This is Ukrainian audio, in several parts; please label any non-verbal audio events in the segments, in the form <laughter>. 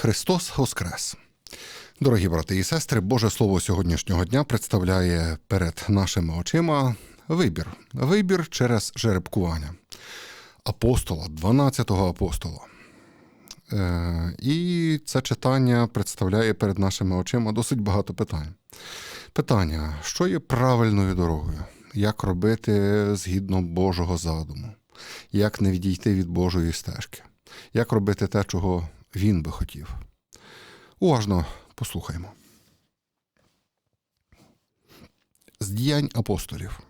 Христос Воскрес! Дорогі брати і сестри, Боже Слово сьогоднішнього дня представляє перед нашими очима вибір. Вибір через жеребкування апостола, 12-го апостола. Е, і це читання представляє перед нашими очима досить багато питань. Питання, що є правильною дорогою? Як робити згідно Божого задуму? Як не відійти від Божої стежки? Як робити те, чого він би хотів? Уважно послухаймо. З діянь апостолів.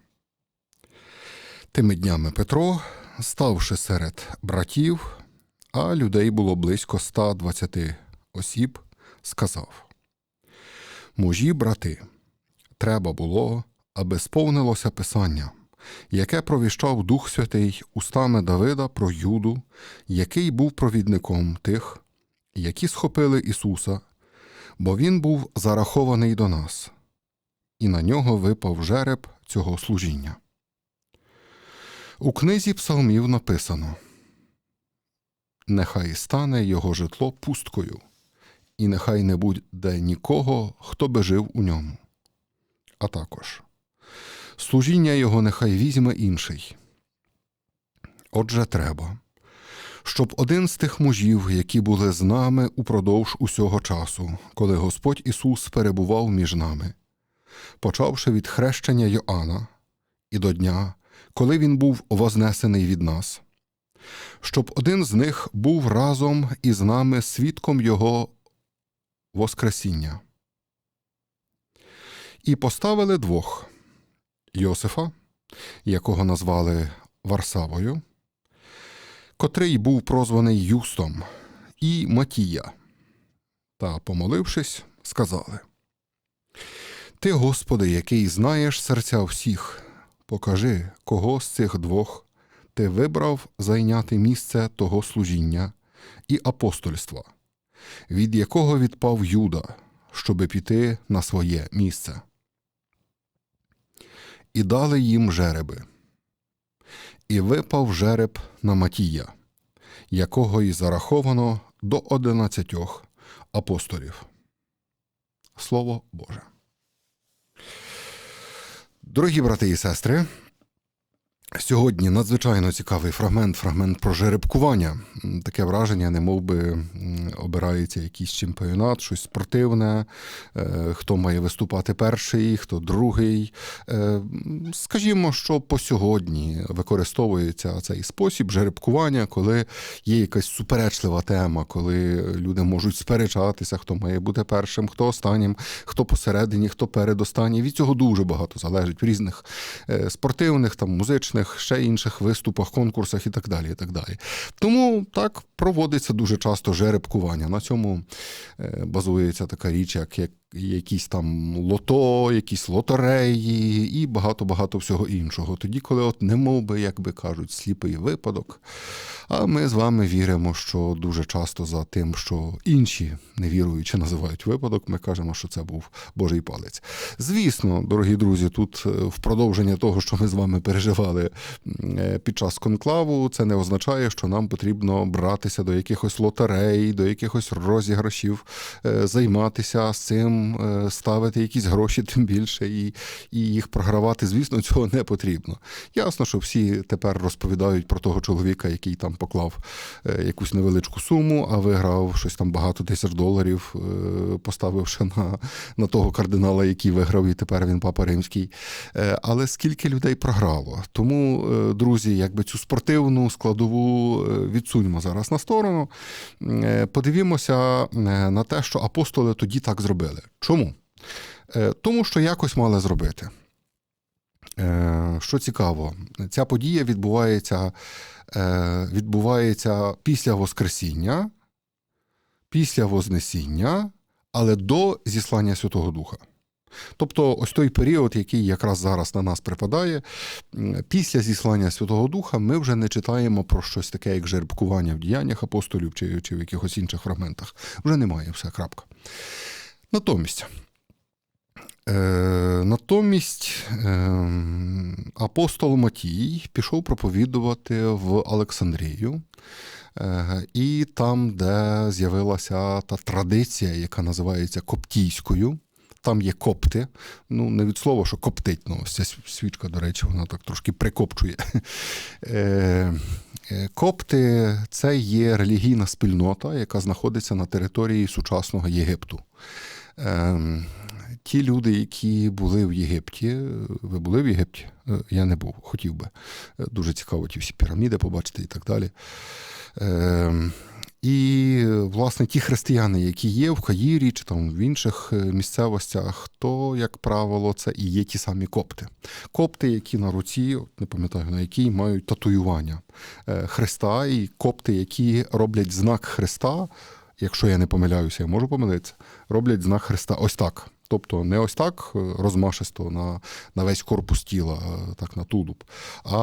Тими днями Петро, ставши серед братів, а людей було близько 120 осіб, сказав: Мужі, брати, треба було, аби сповнилося Писання, яке провіщав Дух Святий устами Давида про Юду, який був провідником тих, які схопили Ісуса, бо Він був зарахований до нас, і на нього випав жереб цього служіння. У книзі псалмів написано Нехай стане його житло пусткою, і нехай не буде нікого, хто би жив у ньому. А також служіння його нехай візьме інший. Отже, треба, щоб один з тих мужів, які були з нами упродовж усього часу, коли Господь Ісус перебував між нами, почавши від хрещення Йоанна і до дня, коли він був вознесений від нас, щоб один з них був разом із нами свідком Його Воскресіння. І поставили двох Йосифа, якого назвали Варсавою, котрий був прозваний Юстом, і Матія. Та, помолившись, сказали: Ти, Господи, який знаєш серця всіх, покажи, кого з цих двох ти вибрав зайняти місце того служіння і апостольства, від якого відпав Юда, щоби піти на своє місце. І дали їм жереби. І випав жереб на Матія, якого й зараховано до одинадцятьох апостолів. Слово Боже. Дорогі брати і сестри, Сьогодні надзвичайно цікавий фрагмент, фрагмент про жеребкування. Таке враження, не би обирається якийсь чемпіонат, щось спортивне, е, хто має виступати перший, хто другий. Е, скажімо, що по сьогодні використовується цей спосіб жеребкування, коли є якась суперечлива тема, коли люди можуть сперечатися, хто має бути першим, хто останнім, хто посередині, хто передостанній. Від цього дуже багато залежить в різних е, спортивних, там музичних різних ще інших виступах, конкурсах і так далі. і так далі. Тому так проводиться дуже часто жеребкування. На цьому е, базується така річ, як якісь там лото, якісь лотереї і багато-багато всього іншого. Тоді, коли от не мов би, як би кажуть, сліпий випадок. А ми з вами віримо, що дуже часто за тим, що інші невіруючі називають випадок, ми кажемо, що це був Божий палець. Звісно, дорогі друзі, тут е, в продовження того, що ми з вами переживали е, під час конклаву, це не означає, що нам потрібно братися до якихось лотерей, до якихось розіграшів, е, займатися з цим. Е, ставити якісь гроші, тим більше, і і їх програвати, звісно, цього не потрібно. Ясно, що всі тепер розповідають про того чоловіка, який там поклав е, якусь невеличку суму, а виграв щось там багато тисяч доларів, е, поставивши на, на того кардинала, який виграв, і тепер він папа римський. Але скільки людей програло? Тому, друзі, якби цю спортивну складову відсуньмо зараз на сторону. Подивімося на те, що апостоли тоді так зробили. Чому? Е, тому що якось мали зробити. Е, що цікаво, ця подія відбувається е, відбувається після Воскресіння, після Вознесіння, але до зіслання Святого Духа. Тобто, ось той період, який якраз зараз на нас припадає, після зіслання Святого Духа ми вже не читаємо про щось таке, як жеребкування в діяннях апостолів чи, чи в якихось інших фрагментах. Вже немає все крапка. Натомість. Е, натомість е, апостол Матій пішов проповідувати в Олександрію, Е, І там, де з'явилася та традиція, яка називається коптійською. Там є копти. Ну, не від слова, що коптить. Ну, ця свічка, до речі, вона так трошки прикопчує. <laughs> Е, Копти це є релігійна спільнота, яка знаходиться на території сучасного Єгипту. Ем, Ті люди, які були в Єгипті, ви були в Єгипті? Е, Я не був, хотів би. Е, Дуже цікаво ті всі піраміди побачити і так далі. Ем, І, власне, ті християни, які є в Каїрі чи там в інших е, місцевостях, то, як правило, це і є ті самі копти. Копти, які на руці, не пам'ятаю на якій, мають татуювання е, Христа, і копти, які роблять знак Христа, якщо я не помиляюся, я можу помилитися, роблять знак Христа ось так. Тобто не ось так е, розмашисто на, на весь корпус тіла, е, так на тулуб, а,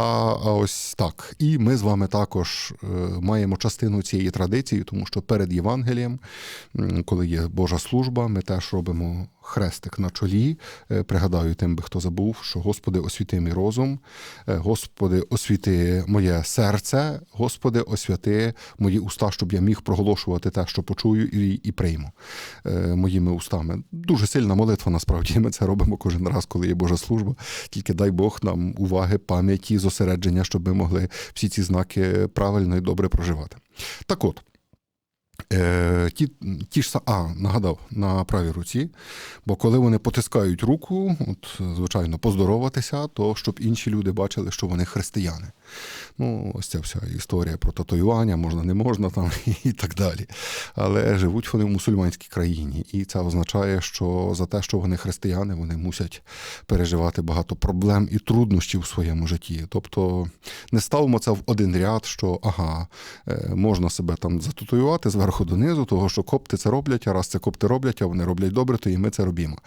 а ось так. І ми з вами також е, маємо частину цієї традиції, тому що перед Євангелієм, коли є Божа служба, ми теж робимо хрестик на чолі. Пригадаю тим би, хто забув, що Господи, освіти мій розум, Господи, освіти моє серце, Господи, освяти мої уста, щоб я міг проголошувати те, що почую і, і прийму моїми устами. Дуже сильна молитва, насправді. Ми це робимо кожен раз, коли є Божа служба. Тільки дай Бог нам уваги, пам'яті, зосередження, щоб ми могли всі ці знаки правильно і добре проживати. Так от. Е, ті, ті ж а, нагадав на правій руці, бо коли вони потискають руку, от, звичайно, поздороватися, то щоб інші люди бачили, що вони християни. Ну, ось ця вся історія про татуювання, можна, не можна там <laughs> і так далі. Але живуть вони в мусульманській країні, і це означає, що за те, що вони християни, вони мусять переживати багато проблем і труднощів у своєму житті. Тобто не ставимо це в один ряд, що ага, е, можна себе там зататуювати зверху донизу, того що копти це роблять, а раз це копти роблять, а вони роблять добре, то і ми це робимо.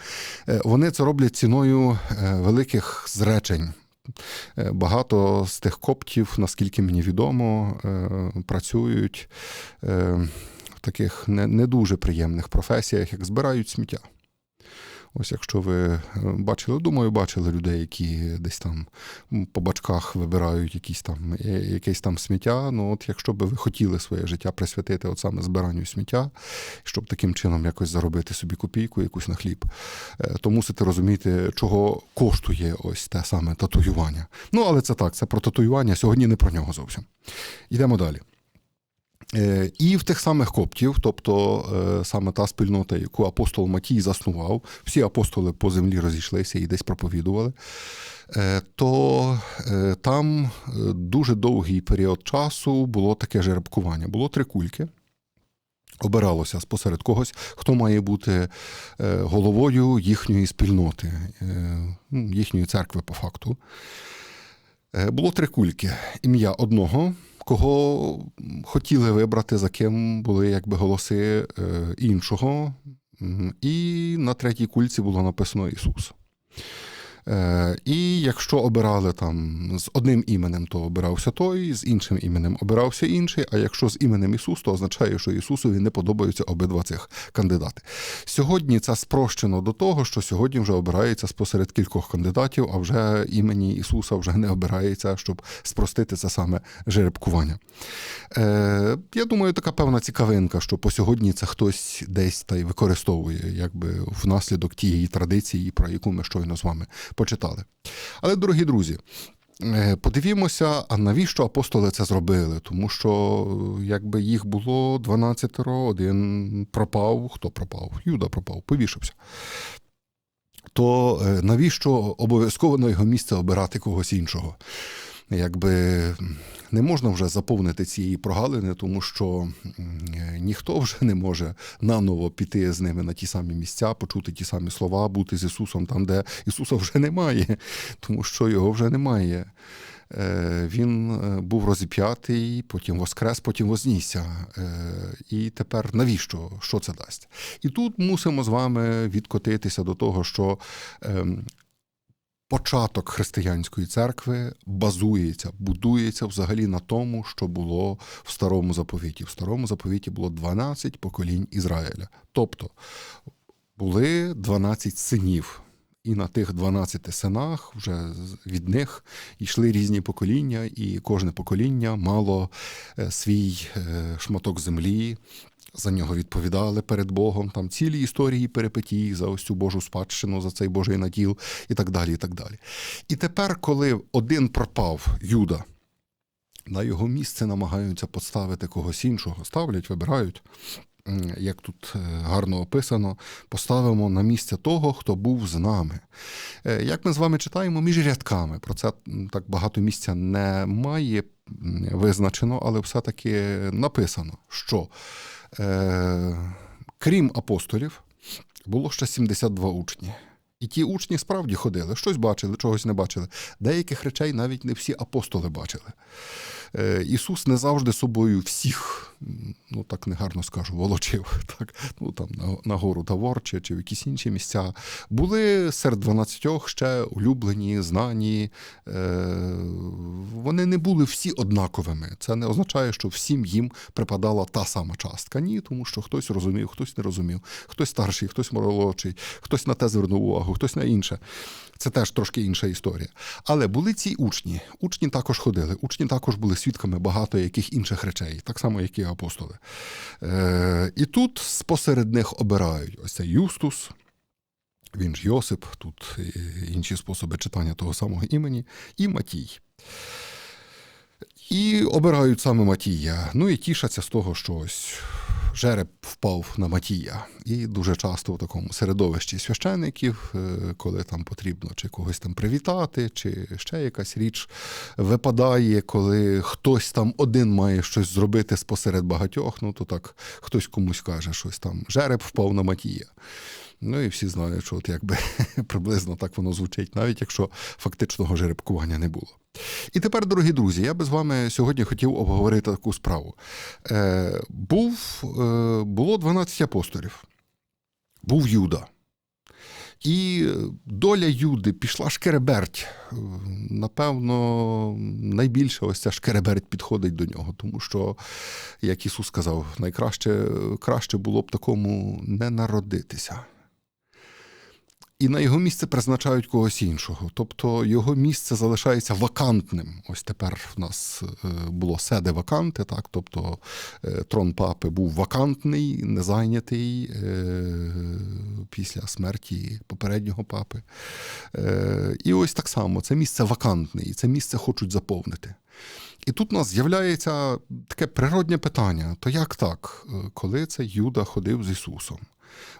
Е, Вони це роблять ціною е, великих зречень. Е, Багато з тих коптів, наскільки мені відомо, працюють в таких не дуже приємних професіях, як збирають сміття. Ось якщо ви е, бачили, думаю, бачили людей, які десь там по бачках вибирають якісь там, е, якесь там сміття. Ну, от якщо би ви хотіли своє життя присвятити от саме збиранню сміття, щоб таким чином якось заробити собі копійку, якусь на хліб, е, то мусите розуміти, чого коштує ось те саме татуювання. Ну, але це так, це про татуювання, сьогодні не про нього зовсім. Йдемо далі. Е, І в тих самих коптів, тобто е, саме та спільнота, яку апостол Матій заснував, всі апостоли по землі розійшлися і десь проповідували, е, то там дуже довгий період часу було таке жеребкування. Було три кульки. Обиралося спосеред когось, хто має бути головою їхньої спільноти, ну, їхньої церкви по факту. Було три кульки. Ім'я одного, кого хотіли вибрати, за ким були якби голоси е, іншого. І на третій кульці було написано Ісус. Е, І якщо обирали там з одним іменем, то обирався той, з іншим іменем обирався інший. А якщо з іменем Ісус, то означає, що Ісусові не подобаються обидва цих кандидати. Сьогодні це спрощено до того, що сьогодні вже обирається спосеред кількох кандидатів, а вже імені Ісуса вже не обирається, щоб спростити це саме жеребкування. Е, Я думаю, така певна цікавинка, що по сьогодні це хтось десь та й використовує, якби внаслідок тієї традиції, про яку ми щойно з вами почитали. Але, дорогі друзі, е, подивімося, а навіщо апостоли це зробили? Тому що якби їх було 12, один пропав. Хто пропав? Юда пропав, повішався. То е, навіщо обов'язково на його місце обирати когось іншого? Якби не можна вже заповнити цієї прогалини, тому що ніхто вже не може наново піти з ними на ті самі місця, почути ті самі слова, бути з Ісусом там, де Ісуса вже немає, тому що його вже немає. Е, Він е, був розіп'ятий, потім воскрес, потім вознісся. Е, І тепер навіщо? Що це дасть? І тут мусимо з вами відкотитися до того, що ем, початок християнської церкви базується, будується взагалі на тому, що було в старому заповіті. В старому заповіті було 12 поколінь Ізраїля. Тобто були 12 синів. І на тих 12 синах вже від них йшли різні покоління, і кожне покоління мало е, свій е, шматок землі. За нього відповідали перед Богом, там цілі історії перипетій за ось цю Божу спадщину, за цей Божий наділ і так далі. І так далі. І тепер, коли один пропав Юда, на його місце намагаються поставити когось іншого, ставлять, вибирають. Як тут е, гарно описано, поставимо на місце того, хто був з нами. Е, Як ми з вами читаємо між рядками, про це так багато місця немає визначено, але все-таки написано, що е, крім апостолів, було ще 72 учні. І ті учні справді ходили, щось бачили, чогось не бачили. Деяких речей навіть не всі апостоли бачили. Е, Ісус не завжди собою всіх, ну так негарно скажу, волочив, <laughs> так, ну там на, гору Тавор чи, чи в якісь інші місця. Були серед 12 ще улюблені, знані. Е, вони не були всі однаковими. Це не означає, що всім їм припадала та сама частка. Ні, тому що хтось розумів, хтось не розумів, хтось старший, хтось молодший, хтось на те звернув увагу, хтось на інше. Це теж трошки інша історія. Але були ці учні. Учні також ходили, учні також були свідками багато яких інших речей, так само, як і апостоли. Е, і тут спосеред них обирають ось цей Юстус. Він ж Йосип, тут інші способи читання того самого імені, і Матій. І обирають саме Матія. Ну і тішаться з того, що ось жереб впав на Матія. І дуже часто в такому середовищі священиків, е, коли там потрібно чи когось там привітати, чи ще якась річ випадає, коли хтось там один має щось зробити спосеред багатьох, ну то так хтось комусь каже, щось там жереб впав на Матія. Ну і всі знають, що от якби <laughs> приблизно так воно звучить, навіть якщо фактичного жеребкування не було. І тепер, дорогі друзі, я би з вами сьогодні хотів обговорити таку справу. Е, був, е, було 12 апостолів, був Юда. І доля Юди пішла шкереберть. Напевно, найбільше ось ця шкереберть підходить до нього, тому що, як Ісус сказав, найкраще краще було б такому не народитися. І на його місце призначають когось іншого. Тобто його місце залишається вакантним. Ось тепер в нас е, було седе ваканти, так? тобто е, трон папи був вакантний, незайнятий е, після смерті попереднього папи. І ось так само це місце вакантне, і це місце хочуть заповнити. І тут у нас з'являється таке природнє питання: то як так, коли це Юда ходив з Ісусом?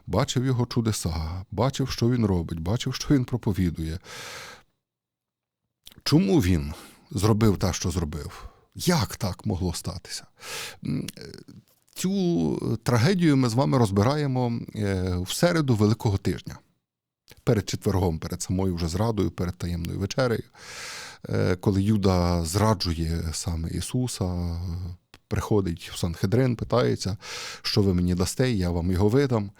Бачив його чудеса, бачив, що він робить, бачив, що він проповідує. Чому він зробив те, що зробив? Як так могло статися? Е, Цю трагедію ми з вами розбираємо е, в середу Великого тижня. Перед четвергом, перед самою вже зрадою, перед таємною вечерею, Е, коли Юда зраджує саме Ісуса, приходить в Санхедрин, питається, що ви мені дасте, я вам його видам.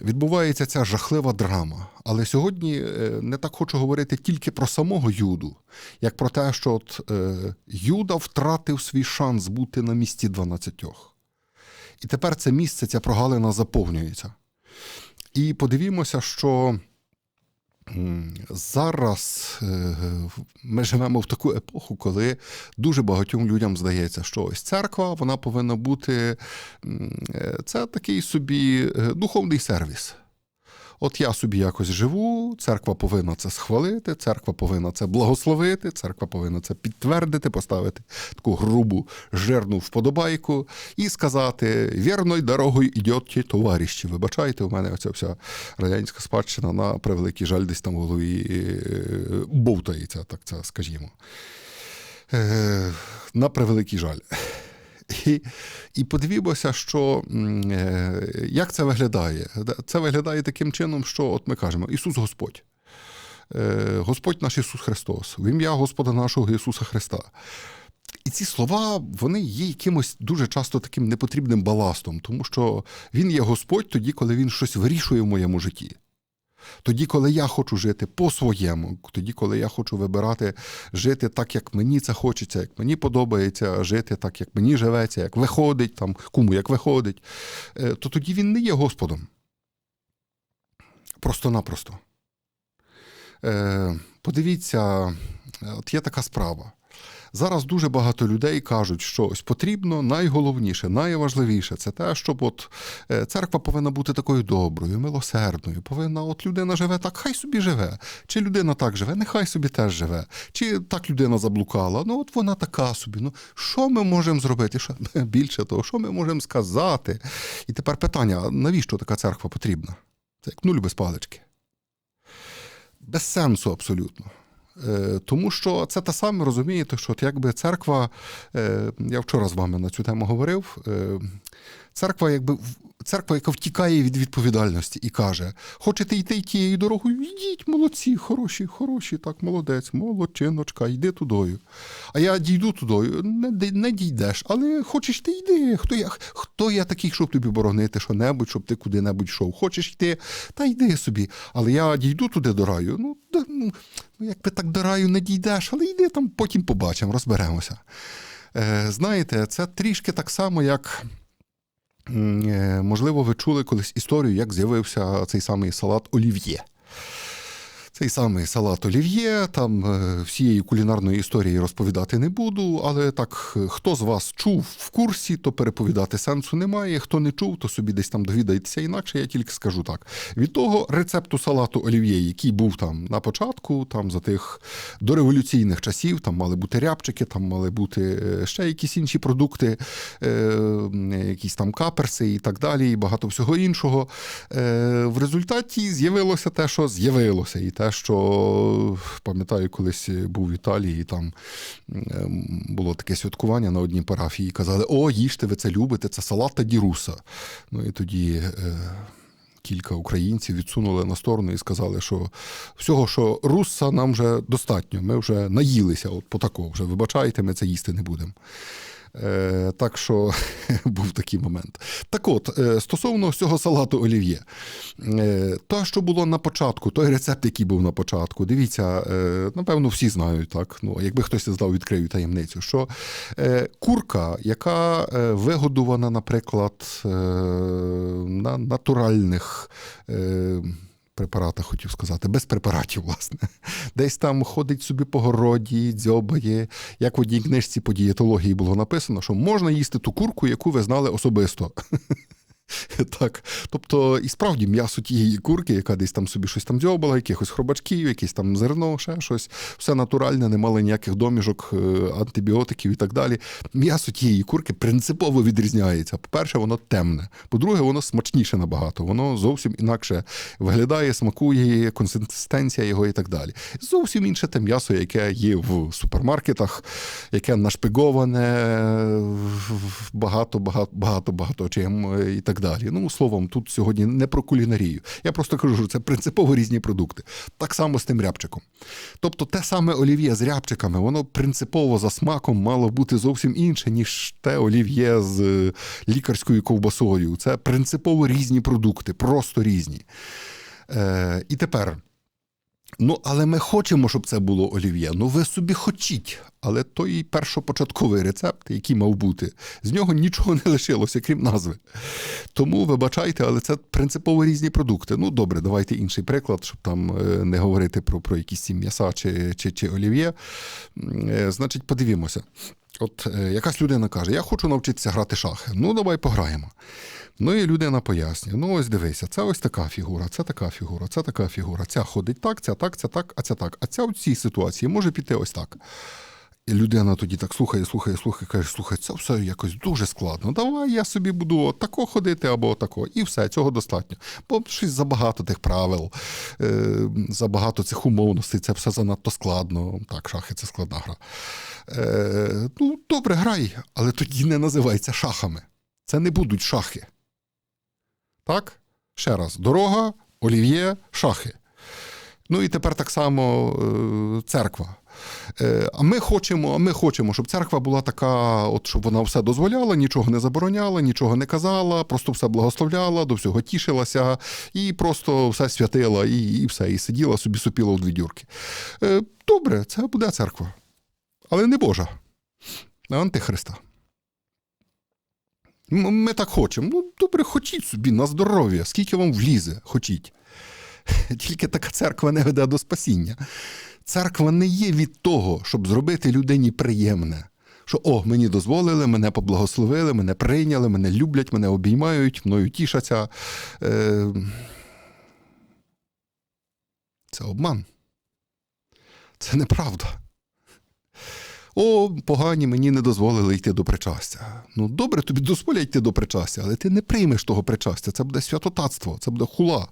Відбувається ця жахлива драма. Але сьогодні е, не так хочу говорити тільки про самого Юду, як про те, що от е, Юда втратив свій шанс бути на місці 12. І тепер це місце, ця прогалина заповнюється. І подивімося, що зараз е, ми живемо в таку епоху, коли дуже багатьом людям здається, що ось церква вона повинна бути е, це такий собі е, духовний сервіс. От я собі якось живу, церква повинна це схвалити, церква повинна це благословити, церква повинна це підтвердити, поставити таку грубу жирну вподобайку і сказати: вірною дорогою ідете, товариші. Вибачайте, у мене оця вся радянська спадщина на превеликий жаль десь там в голові е, бовтається, так це скажімо. Е, На превеликий жаль. І, і подивімося, що е, як це виглядає. Це виглядає таким чином, що от ми кажемо: Ісус Господь. Е, Господь наш Ісус Христос, в ім'я Господа нашого Ісуса Христа. І ці слова вони є якимось дуже часто таким непотрібним баластом, тому що Він є Господь тоді, коли Він щось вирішує в моєму житті. Тоді, коли я хочу жити по-своєму, тоді, коли я хочу вибирати жити так, як мені це хочеться, як мені подобається жити, так, як мені живеться, як виходить, там, кому як виходить, е, то тоді він не є Господом. Просто-напросто. Е, подивіться, от є така справа. Зараз дуже багато людей кажуть, що ось потрібно найголовніше, найважливіше це те, щоб от е, церква повинна бути такою доброю, милосердною. Повинна, от людина живе так, хай собі живе. Чи людина так живе, нехай собі теж живе. Чи так людина заблукала, ну от вона така собі. Ну що ми можемо зробити? Що <laughs> більше того, що ми можемо сказати? І тепер питання: навіщо така церква потрібна? Це як нуль без палички. Без сенсу абсолютно. Е, Тому що це те саме розумієте, що от якби церква, е, я вчора з вами на цю тему говорив. е, Церква, якби церква, яка втікає від відповідальності і каже: хочете йти тією дорогою, йдіть, молодці, хороші, хороші, так, молодець, молодчиночка, йди тудою. А я дійду тудою, не, не дійдеш, але хочеш ти йди. Хто я, хто я такий, щоб тобі боронити що-небудь, щоб ти куди-небудь йшов? Хочеш йти, та йди собі. Але я дійду туди до раю. Ну, ну, ну якби так до раю не дійдеш, але йди там, потім побачимо, розберемося. Е, знаєте, це трішки так само, як. Е, Можливо, ви чули колись історію, як з'явився цей самий салат олів'є. Цей самий салат олів'є, там е, всієї кулінарної історії розповідати не буду, але так, е, хто з вас чув в курсі, то переповідати сенсу немає. Хто не чув, то собі десь там довідається інакше, я тільки скажу так. Від того рецепту салату олів'є, який був там на початку, там за тих дореволюційних часів, там мали бути рябчики, там мали бути е, ще якісь інші продукти, якісь там каперси і так далі, і багато всього іншого. В результаті з'явилося те, що з'явилося, і те, що пам'ятаю, колись був в Італії, і там е, було таке святкування на одній парафії, і казали: О, їжте, ви це любите, це салат та діруса. Ну і тоді. е, Кілька українців відсунули на сторону і сказали, що всього, що русса нам вже достатньо, ми вже наїлися, от по такого вже вибачайте, ми це їсти не будемо. Е, так що <laughs> був такий момент. Так от, е, стосовно цього салату олів'є, те, що було на початку, той рецепт, який був на початку, дивіться, е, напевно, всі знають, так. Ну, якби хтось не знав, відкрию таємницю, що курка, яка вигодована, наприклад, на натуральних. Препаратах хотів сказати, без препаратів, власне. Десь там ходить собі по городі, дзьобає. Як в одній книжці по дієтології було написано, що можна їсти ту курку, яку ви знали особисто. <laughs> Так, тобто, і справді м'ясо тієї курки, яка десь там собі щось там дзьобала, якихось хробачків, якесь там зерно, ще щось, все натуральне, не мали ніяких доміжок, е, антибіотиків і так далі. М'ясо тієї курки принципово відрізняється. По-перше, воно темне. По-друге, воно смачніше набагато. Воно зовсім інакше виглядає, смакує, консистенція його і так далі. Зовсім інше те м'ясо, яке є в супермаркетах, яке нашпиговане багато, багато, багато, багато чим е, і так далі. Ну, словом, тут сьогодні не про кулінарію. Я просто кажу, що це принципово різні продукти. Так само з тим рябчиком. Тобто, те саме олів'є з рябчиками, воно принципово за смаком мало бути зовсім інше, ніж те олів'є з е, лікарською ковбасою. Це принципово різні продукти, просто різні. Е, і тепер. Ну, але ми хочемо, щоб це було олів'є. Ну, ви собі хочіть. Але той першопочатковий рецепт, який мав бути, з нього нічого не лишилося, крім назви. Тому вибачайте, але це принципово різні продукти. Ну, добре, давайте інший приклад, щоб там е, не говорити про, про якісь ці м'яса чи, чи, чи олів'є. Е, Значить, подивімося. От е, якась людина каже: Я хочу навчитися грати шахи. Ну, давай пограємо. Ну і людина пояснює: ну ось дивися, це ось така фігура, це така фігура, це така фігура. Ця ходить так, ця так, ця так, а ця так. А ця в цій ситуації може піти ось так. І людина тоді так слухає, слухає, слухає, каже, слухай, це все якось дуже складно. Давай я собі буду отако ходити або отако. І все, цього достатньо. Бо щось забагато тих правил, е, забагато цих умовностей, це все занадто складно. Так, шахи це складна гра. Е, ну, добре, грай, але тоді не називається шахами. Це не будуть шахи. Так? Ще раз: дорога, олів'є, шахи. Ну і тепер так само е, церква. Е, А ми хочемо, а ми хочемо, щоб церква була така, от щоб вона все дозволяла, нічого не забороняла, нічого не казала, просто все благословляла, до всього тішилася і просто все святила, і, і все, і сиділа собі супіла в дві дюрки. Е, Добре, це буде церква. Але не Божа, а антихриста. Ми так хочемо. Ну, добре, хочіть собі на здоров'я, скільки вам влізе, хочіть. <laughs> Тільки така церква не веде до спасіння. Церква не є від того, щоб зробити людині приємне. Що о, мені дозволили, мене поблагословили, мене прийняли, мене люблять, мене обіймають, мною тішаться. Е... Це обман. Це неправда. О, погані, мені не дозволили йти до причастя. Ну, добре, тобі дозволять йти до причастя, але ти не приймеш того причастя. Це буде святотатство, це буде хула.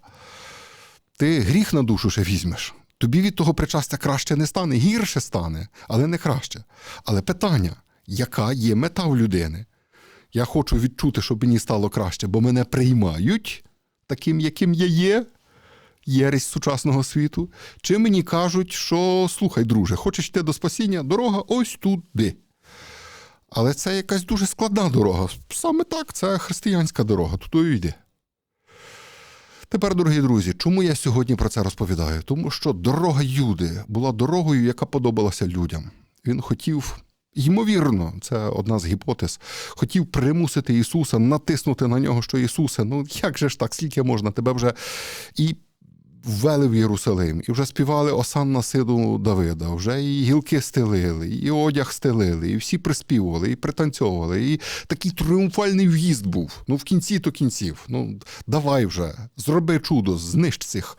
Ти гріх на душу ще візьмеш. Тобі від того причастя краще не стане, гірше стане, але не краще. Але питання, яка є мета в людини? Я хочу відчути, щоб мені стало краще, бо мене приймають таким, яким я є, єресь сучасного світу. Чи мені кажуть, що слухай, друже, хочеш йти до спасіння, дорога ось туди. Але це якась дуже складна дорога. Саме так, це християнська дорога, туди йди. Тепер, дорогі друзі, чому я сьогодні про це розповідаю? Тому що дорога Юди була дорогою, яка подобалася людям. Він хотів, ймовірно, це одна з гіпотез, хотів примусити Ісуса, натиснути на нього, що Ісусе, ну як же ж так, скільки можна, тебе вже і ввели в Єрусалим, і вже співали Осанна сину Давида, вже і гілки стелили, і одяг стелили, і всі приспівували, і пританцьовували, і такий тріумфальний в'їзд був. Ну, в кінці то кінців. Ну, давай вже, зроби чудо, знищ цих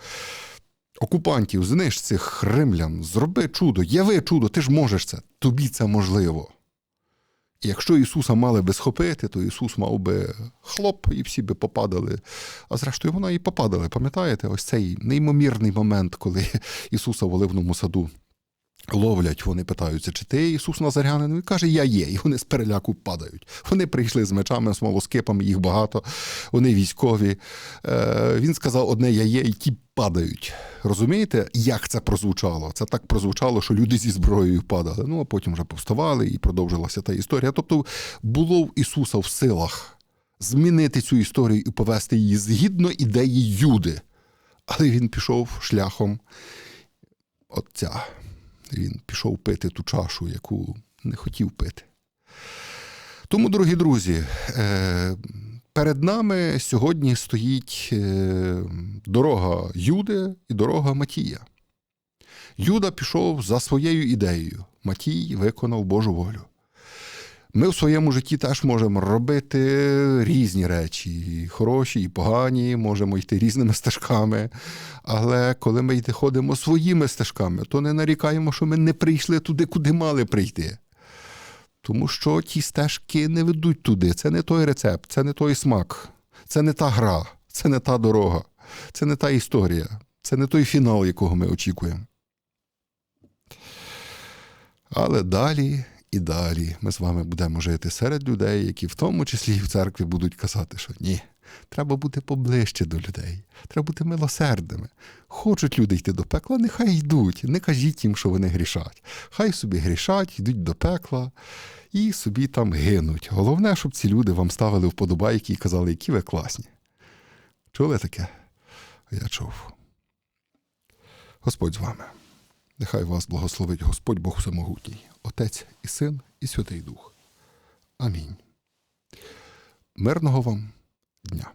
окупантів, знищ цих римлян, зроби чудо, яви чудо, ти ж можеш це, тобі це можливо. Якщо Ісуса мали би схопити, то Ісус мав би хлоп, і всі би попадали. А зрештою, вона і попадали. Пам'ятаєте, ось цей неймомірний момент, коли Ісуса в Оливному саду ловлять, вони питаються, чи ти Ісус Назарянин? Він каже, я є. І вони з переляку падають. Вони прийшли з мечами, смолоскипами, їх багато, вони військові. Е, Він сказав, одне я є, і ті падають. Розумієте, як це прозвучало? Це так прозвучало, що люди зі зброєю падали. Ну, а потім вже повставали і продовжилася та історія. Тобто було в Ісуса в силах змінити цю історію і повести її згідно ідеї Юди. Але він пішов шляхом отця. Він пішов пити ту чашу, яку не хотів пити. Тому, дорогі друзі, е, перед нами сьогодні стоїть е, дорога Юди і дорога Матія. Юда пішов за своєю ідеєю. Матій виконав Божу волю. Ми в своєму житті теж можемо робити різні речі, і хороші, і погані, можемо йти різними стежками. Але коли ми йти ходимо своїми стежками, то не нарікаємо, що ми не прийшли туди, куди мали прийти. Тому що ті стежки не ведуть туди. Це не той рецепт, це не той смак, це не та гра, це не та дорога, це не та історія, це не той фінал, якого ми очікуємо. Але далі і далі ми з вами будемо жити серед людей, які в тому числі і в церкві будуть казати, що ні, треба бути поближче до людей, треба бути милосердними. Хочуть люди йти до пекла, нехай йдуть. Не кажіть їм, що вони грішать. Хай собі грішать, йдуть до пекла і собі там гинуть. Головне, щоб ці люди вам ставили вподобайки і казали, які ви класні. Чули таке? Я чув. Господь з вами. Нехай вас благословить Господь Бог Всемогутній, Отець і Син, і Святий Дух. Амінь. Мирного вам дня.